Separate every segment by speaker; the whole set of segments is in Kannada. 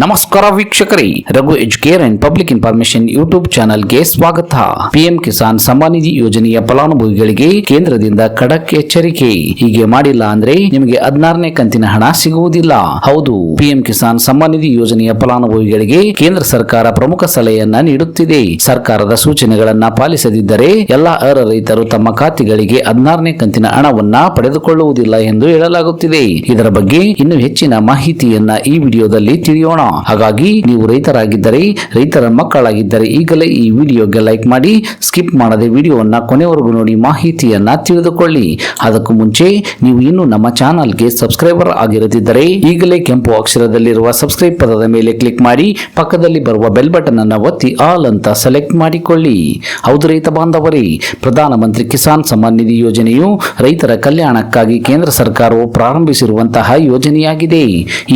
Speaker 1: ನಮಸ್ಕಾರ ವೀಕ್ಷಕರೇ, Raghu educare and public information YouTube ಚಾನೆಲ್ಗೆ ಸ್ವಾಗತ. ಪಿಎಂ ಕಿಸಾನ್ ಸಮ್ಮಾನ್ ನಿಧಿ ಯೋಜನೆಯ ಫಲಾನುಭವಿಗಳಿಗೆ ಕೇಂದ್ರದಿಂದ ಖಡಕ್ ಎಚ್ಚರಿಕೆ. ಹೀಗೆ ಮಾಡಿಲ್ಲ ಅಂದ್ರೆ ನಿಮಗೆ ಹದಿನಾರನೇ ಕಂತಿನ ಹಣ ಸಿಗುವುದಿಲ್ಲ. ಹೌದು, ಪಿಎಂ ಕಿಸಾನ್ ಸಮ್ಮಾನ್ ನಿಧಿ ಯೋಜನೆಯ ಫಲಾನುಭವಿಗಳಿಗೆ ಕೇಂದ್ರ ಸರ್ಕಾರ ಪ್ರಮುಖ ಸಲಹೆಯನ್ನ ನೀಡುತ್ತಿದೆ. ಸರ್ಕಾರದ ಸೂಚನೆಗಳನ್ನ ಪಾಲಿಸದಿದ್ದರೆ ಎಲ್ಲಾ ಅರ್ಹ ರೈತರು ತಮ್ಮ ಖಾತೆಗಳಿಗೆ ಹದಿನಾರನೇ ಕಂತಿನ ಹಣವನ್ನ ಪಡೆದುಕೊಳ್ಳುವುದಿಲ್ಲ ಎಂದು ಹೇಳಲಾಗುತ್ತಿದೆ. ಇದರ ಬಗ್ಗೆ ಇನ್ನು ಹೆಚ್ಚಿನ ಮಾಹಿತಿಯನ್ನ ಈ ವಿಡಿಯೋದಲ್ಲಿ ತಿಳಿಯೋಣ. ಹಾಗಾಗಿ ನೀವು ರೈತರಾಗಿದ್ದರೆ, ರೈತರ ಮಕ್ಕಳಾಗಿದ್ದರೆ ಈಗಲೇ ಈ ವಿಡಿಯೋಗೆ ಲೈಕ್ ಮಾಡಿ, ಸ್ಕಿಪ್ ಮಾಡದೆ ವಿಡಿಯೋವನ್ನ ಕೊನೆವರೆಗೂ ನೋಡಿ, ಮಾಹಿತಿಯನ್ನ ತಿಳಿದುಕೊಳ್ಳಿ. ಅದಕ್ಕೂ ಮುಂಚೆ ನೀವು ಇನ್ನು ನಮ್ಮ ಚಾನಲ್ಗೆ ಸಬ್ಸ್ಕ್ರೈಬರ್ ಆಗಿರದಿದ್ದರೆ ಈಗಲೇ ಕೆಂಪು ಅಕ್ಷರದಲ್ಲಿರುವ ಸಬ್ಸ್ಕ್ರೈಬ್ ಪದದ ಮೇಲೆ ಕ್ಲಿಕ್ ಮಾಡಿ, ಪಕ್ಕದಲ್ಲಿ ಬರುವ ಬೆಲ್ ಬಟನ್ ಅನ್ನು ಒತ್ತಿ ಆಲ್ ಅಂತ ಸೆಲೆಕ್ಟ್ ಮಾಡಿಕೊಳ್ಳಿ. ಹೌದು ರೈತ ಬಾಂಧವರೇ ಪ್ರಧಾನಮಂತ್ರಿ ಕಿಸಾನ್ ಸಮ್ಮಾನ್ ನಿಧಿ ಯೋಜನೆಯು ರೈತರ ಕಲ್ಯಾಣಕ್ಕಾಗಿ ಕೇಂದ್ರ ಸರ್ಕಾರವು ಪ್ರಾರಂಭಿಸಿರುವಂತಹ ಯೋಜನೆಯಾಗಿದೆ.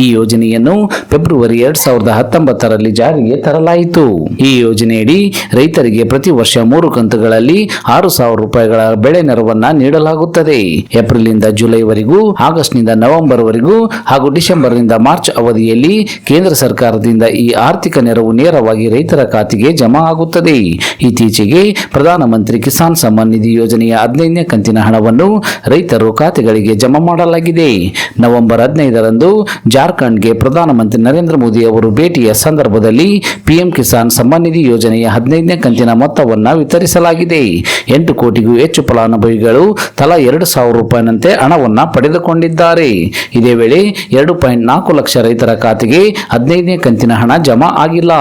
Speaker 1: ಈ ಯೋಜನೆಯನ್ನು ಫೆಬ್ರವರಿ ಎರಡ್ ಸಾವಿರದ ಹತ್ತೊಂಬತ್ತರಲ್ಲಿ ಜಾರಿಗೆ ತರಲಾಯಿತು. ಈ ಯೋಜನೆಯಡಿ ರೈತರಿಗೆ ಪ್ರತಿ ವರ್ಷ ಮೂರು ಕಂತುಗಳಲ್ಲಿ ಆರು ಸಾವಿರ ರೂಪಾಯಿಗಳ ಬೆಳೆ ನೆರವನ್ನ ನೀಡಲಾಗುತ್ತದೆ. ಏಪ್ರಿಲ್ನಿಂದ ಜುಲೈವರೆಗೂ ಆಗಸ್ಟ್ನಿಂದ ನವೆಂಬರ್ ವರೆಗೂ ಹಾಗೂ ಡಿಸೆಂಬರ್ನಿಂದ ಮಾರ್ಚ್ ಅವಧಿಯಲ್ಲಿ ಕೇಂದ್ರ ಸರ್ಕಾರದಿಂದ ಈ ಆರ್ಥಿಕ ನೆರವು ನೇರವಾಗಿ ರೈತರ ಖಾತೆಗೆ ಜಮಾ ಆಗುತ್ತದೆ. ಇತ್ತೀಚೆಗೆ ಪ್ರಧಾನಮಂತ್ರಿ ಕಿಸಾನ್ ಸಮ್ಮಾನ್ ನಿಧಿ ಯೋಜನೆಯ ಹದಿನೈದನೇ ಕಂತಿನ ಹಣವನ್ನು ರೈತರು ಖಾತೆಗಳಿಗೆ ಜಮಾ ಮಾಡಲಾಗಿದೆ. ನವೆಂಬರ್ ಹದಿನೈದರಂದು ಜಾರ್ಖಂಡ್ಗೆ ಪ್ರಧಾನಮಂತ್ರಿ ನರೇಂದ್ರ ಮೋದಿ ಅವರು ಭೇಟಿಯ ಸಂದರ್ಭದಲ್ಲಿ ಪಿಎಂ ಕಿಸಾನ್ ಸಮ್ಮಾನ್ ನಿಧಿ ಯೋಜನೆಯ ಹದಿನೈದನೇ ಕಂತಿನ ಮೊತ್ತವನ್ನು ವಿತರಿಸಲಾಗಿದೆ. ಎಂಟು ಕೋಟಿಗೂ ಹೆಚ್ಚು ಫಲಾನುಭವಿಗಳು ತಲಾ ಎರಡು ಸಾವಿರ ರೂಪಾಯಿನಂತೆ ಹಣವನ್ನು ಪಡೆದುಕೊಂಡಿದ್ದಾರೆ. ಇದೇ ವೇಳೆ ಎರಡು ಪಾಯಿಂಟ್ ನಾಲ್ಕು ಲಕ್ಷ ರೈತರ ಖಾತೆಗೆ ಹದಿನೈದನೇ ಕಂತಿನ ಹಣ ಜಮಾ ಆಗಿಲ್ಲ.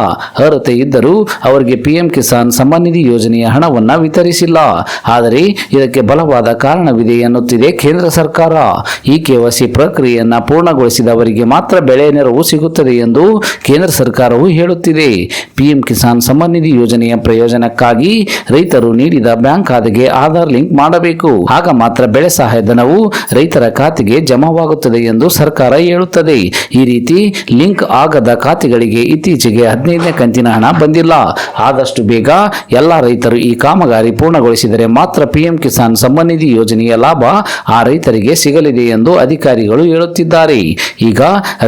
Speaker 1: ಅರ್ಹತೆ ಇದ್ದರೂ ಅವರಿಗೆ ಪಿಎಂ ಕಿಸಾನ್ ಸಮ್ಮಾನ್ ನಿಧಿ ಯೋಜನೆಯ ಹಣವನ್ನು ವಿತರಿಸಿಲ್ಲ. ಆದರೆ ಇದಕ್ಕೆ ಬಲವಾದ ಕಾರಣವಿದೆ ಎನ್ನುತ್ತಿದೆ ಕೇಂದ್ರ ಸರ್ಕಾರ. ಈ ಕೆವೈಸಿ ಪ್ರಕ್ರಿಯೆಯನ್ನು ಪೂರ್ಣಗೊಳಿಸಿದವರಿಗೆ ಮಾತ್ರ ಬೆಳೆ ನೆರವು ಸಿಗುತ್ತದೆ ಎಂದು ಕೇಂದ್ರ ಸರ್ಕಾರವು ಹೇಳುತ್ತಿದೆ. ಪಿಎಂ ಕಿಸಾನ್ ಸಮ್ಮಾನ್ ನಿಧಿ ಯೋಜನೆಯ ಪ್ರಯೋಜನಕ್ಕಾಗಿ ರೈತರು ನೀಡಿದ ಬ್ಯಾಂಕ್ ಖಾತೆಗೆ ಆಧಾರ್ ಲಿಂಕ್ ಮಾಡಬೇಕು. ಆಗ ಮಾತ್ರ ಬೆಳೆ ಸಹಾಯಧನವು ರೈತರ ಖಾತೆಗೆ ಜಮಾವಾಗುತ್ತದೆ ಎಂದು ಸರ್ಕಾರ ಹೇಳುತ್ತದೆ. ಈ ರೀತಿ ಲಿಂಕ್ ಆಗದ ಖಾತೆಗಳಿಗೆ ಇತ್ತೀಚೆಗೆ ಹದಿನೈದನೇ ಕಂತಿನ ಹಣ ಬಂದಿಲ್ಲ. ಆದಷ್ಟು ಬೇಗ ಎಲ್ಲ ರೈತರು ಈ ಕಾಮಗಾರಿ ಪೂರ್ಣಗೊಳಿಸಿದರೆ ಮಾತ್ರ ಪಿಎಂ ಕಿಸಾನ್ ಸಮ್ಮಾನ್ ನಿಧಿ ಯೋಜನೆಯ ಲಾಭ ಆ ರೈತರಿಗೆ ಸಿಗಲಿದೆ ಎಂದು ಅಧಿಕಾರಿಗಳು ಹೇಳುತ್ತಿದ್ದಾರೆ. ಈಗ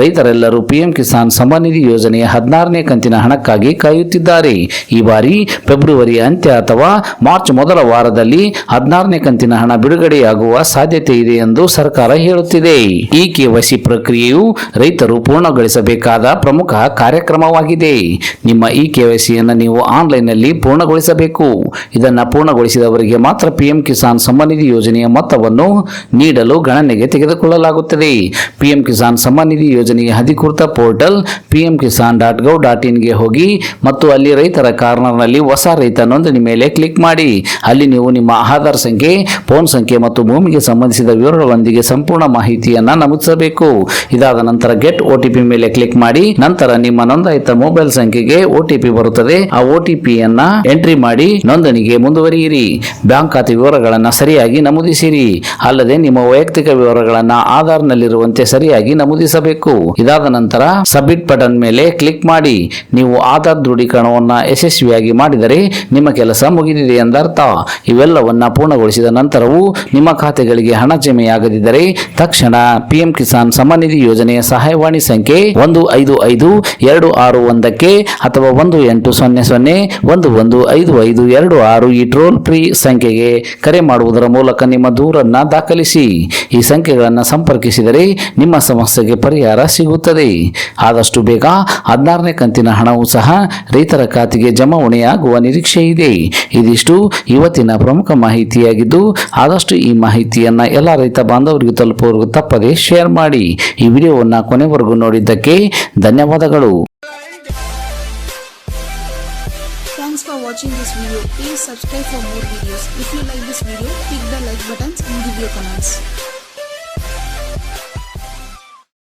Speaker 1: ರೈತರೆಲ್ಲರೂ ಪಿಎಂ ಕಿಸಾನ್ ಸಮ್ಮಾನ್ ನಿಧಿ ಯೋಜನೆಯ ಹದಿನಾರನೇ ಕಂತಿನ ಹಣಕ್ಕಾಗಿ ಕಾಯುತ್ತಿದ್ದಾರೆ. ಈ ಬಾರಿ ಫೆಬ್ರವರಿ ಅಂತ್ಯ ಅಥವಾ ಮಾರ್ಚ್ ಮೊದಲ ವಾರದಲ್ಲಿ ಹದಿನಾರನೇ ಕಂತಿನ ಹಣ ಬಿಡುಗಡೆಯಾಗುವ ಸಾಧ್ಯತೆ ಇದೆ ಎಂದು ಸರ್ಕಾರ ಹೇಳುತ್ತಿದೆ. ಈ ಕೆವೈಸಿ ಪ್ರಕ್ರಿಯೆಯು ರೈತರು ಪೂರ್ಣಗೊಳಿಸಬೇಕಾದ ಪ್ರಮುಖ ಕಾರ್ಯಕ್ರಮವಾಗಿದೆ. ನಿಮ್ಮ ಈ ಕೆವೈಸಿಯನ್ನು ನೀವು ಆನ್ಲೈನ್ನಲ್ಲಿ ಪೂರ್ಣಗೊಳಿಸಬೇಕು. ಇದನ್ನು ಪೂರ್ಣಗೊಳಿಸಿದವರಿಗೆ ಮಾತ್ರ ಪಿಎಂ ಕಿಸಾನ್ ಸಮನಿಧಿ ನಿಧಿ ಯೋಜನೆಯ ಮೊತ್ತವನ್ನು ನೀಡಲು ಗಣನೆಗೆ ತೆಗೆದುಕೊಳ್ಳಲಾಗುತ್ತದೆ. ಪಿಎಂ ಕಿಸಾನ್ ಸಮನಿಧಿ ನಿಧಿ ಯೋಜನೆಯ ಅಧಿಕೃತ portal PM Kisan dot gov dot ಇನ್ಗೆ ಹೋಗಿ ಮತ್ತು ಅಲ್ಲಿ ರೈತರ ಕಾರ್ನರ್ನಲ್ಲಿ ಹೊಸ ರೈತ ನೋಂದಣಿ ಮೇಲೆ ಕ್ಲಿಕ್ ಮಾಡಿ. ಅಲ್ಲಿ ನೀವು ನಿಮ್ಮ ಆಧಾರ್ ಸಂಖ್ಯೆ, ಫೋನ್ ಸಂಖ್ಯೆ ಮತ್ತು ಭೂಮಿಗೆ ಸಂಬಂಧಿಸಿದ ವಿವರಗಳೊಂದಿಗೆ ಸಂಪೂರ್ಣ ಮಾಹಿತಿಯನ್ನು ನಮೂದಿಸಬೇಕು. ಇದಾದ ನಂತರ ಗೆಟ್ ಒ ಪಿ ಮೇಲೆ ಕ್ಲಿಕ್ ಮಾಡಿ. ನಂತರ ನಿಮ್ಮ ನೋಂದಾಯಿತ ಮೊಬೈಲ್ ಸಂಖ್ಯೆಗೆ ಒ ಪಿ ಬರುತ್ತದೆ. ಆ ಒ ಟಿ ಎಂಟ್ರಿ ಮಾಡಿ. ನೋಂದಣಿಗೆ ಮುಂದುವರಿಯಿರಿ. ಬ್ಯಾಂಕ್ ಖಾತೆ ವಿವರಗಳನ್ನು ಸರಿಯಾಗಿ ನಮೂದಿಸಿರಿ. ಅಲ್ಲದೆ ನಿಮ್ಮ ವೈಯಕ್ತಿಕ ವಿವರಗಳನ್ನು ಆಧಾರ್ನಲ್ಲಿರುವಂತೆ ಸರಿಯಾಗಿ ನಮೂದಿಸಬೇಕು. ಇದಾದ ನಂತರ ಸಬ್ಮಿಟ್ ಬಟನ್ ಮೇಲೆ ಕ್ಲಿಕ್ ಮಾಡಿ. ನೀವು ಆಧಾರ್ ದೃಢೀಕರಣವನ್ನು ಯಶಸ್ವಿಯಾಗಿ ಮಾಡಿದರೆ ನಿಮ್ಮ ಕೆಲಸ ಮುಗಿದಿದೆ ಎಂದರ್ಥ. ಇವೆಲ್ಲವನ್ನು ಪೂರ್ಣಗೊಳಿಸಿದ ನಂತರವೂ ನಿಮ್ಮ ಖಾತೆಗಳಿಗೆ ಹಣ ಜಮೆಯಾಗದಿದ್ದರೆ ತಕ್ಷಣ ಪಿಎಂ ಕಿಸಾನ್ ಸಮನಿಧಿ ನಿಧಿ ಯೋಜನೆಯ ಸಹಾಯವಾಣಿ ಸಂಖ್ಯೆ ಒಂದು ಐದು ಐದು ಎರಡು ಆರು ಒಂದಕ್ಕೆ ಅಥವಾ ಒಂದು ಎಂಟು ಸೊನ್ನೆ ಸೊನ್ನೆ ಒಂದು ಒಂದು ಐದು ಐದು ಎರಡು ಆರು ಈ ಟ್ರೋಲ್ ಫ್ರೀ ಸಂಖ್ಯೆಗೆ ಕರೆ ಮಾಡುವುದರ ಮೂಲಕ ನಿಮ್ಮ ದೂರನ್ನು ದಾಖಲಿಸಿ. ಈ ಸಂಖ್ಯೆಗಳನ್ನು ಸಂಪರ್ಕಿಸಿದರೆ ನಿಮ್ಮ ಸಮಸ್ಯೆಗೆ ಪರಿಹಾರ ಸಿಗುತ್ತದೆ. ಆದಷ್ಟು ಬೇಗ ಹದಿನಾರನೇ ಕಂತಿನ ಹಣವೂ ಸಹ ರೈತರ ಖಾತೆಗೆ ಜಮಾವಣೆಯಾಗುವ ನಿರೀಕ್ಷೆ ಇದೆ ಇದಿಷ್ಟು ಇವತ್ತಿನ ಪ್ರಮುಖ ಮಾಹಿತಿಯಾಗಿದ್ದು ಆದಷ್ಟು ಈ ಮಾಹಿತಿಯನ್ನ ಎಲ್ಲ ರೈತ ಬಾಂಧವರಿಗೂ ತಲುಪುವವರೆಗೂ ತಪ್ಪದೆ ಶೇರ್ ಮಾಡಿ ಈ ವಿಡಿಯೋವನ್ನು ಕೊನೆವರೆಗೂ ನೋಡಿದ್ದಕ್ಕೆ ಧನ್ಯವಾದಗಳು
Speaker 2: Thanks for watching this video. Please subscribe for more videos. If you like this video, click the like buttons and give your comments.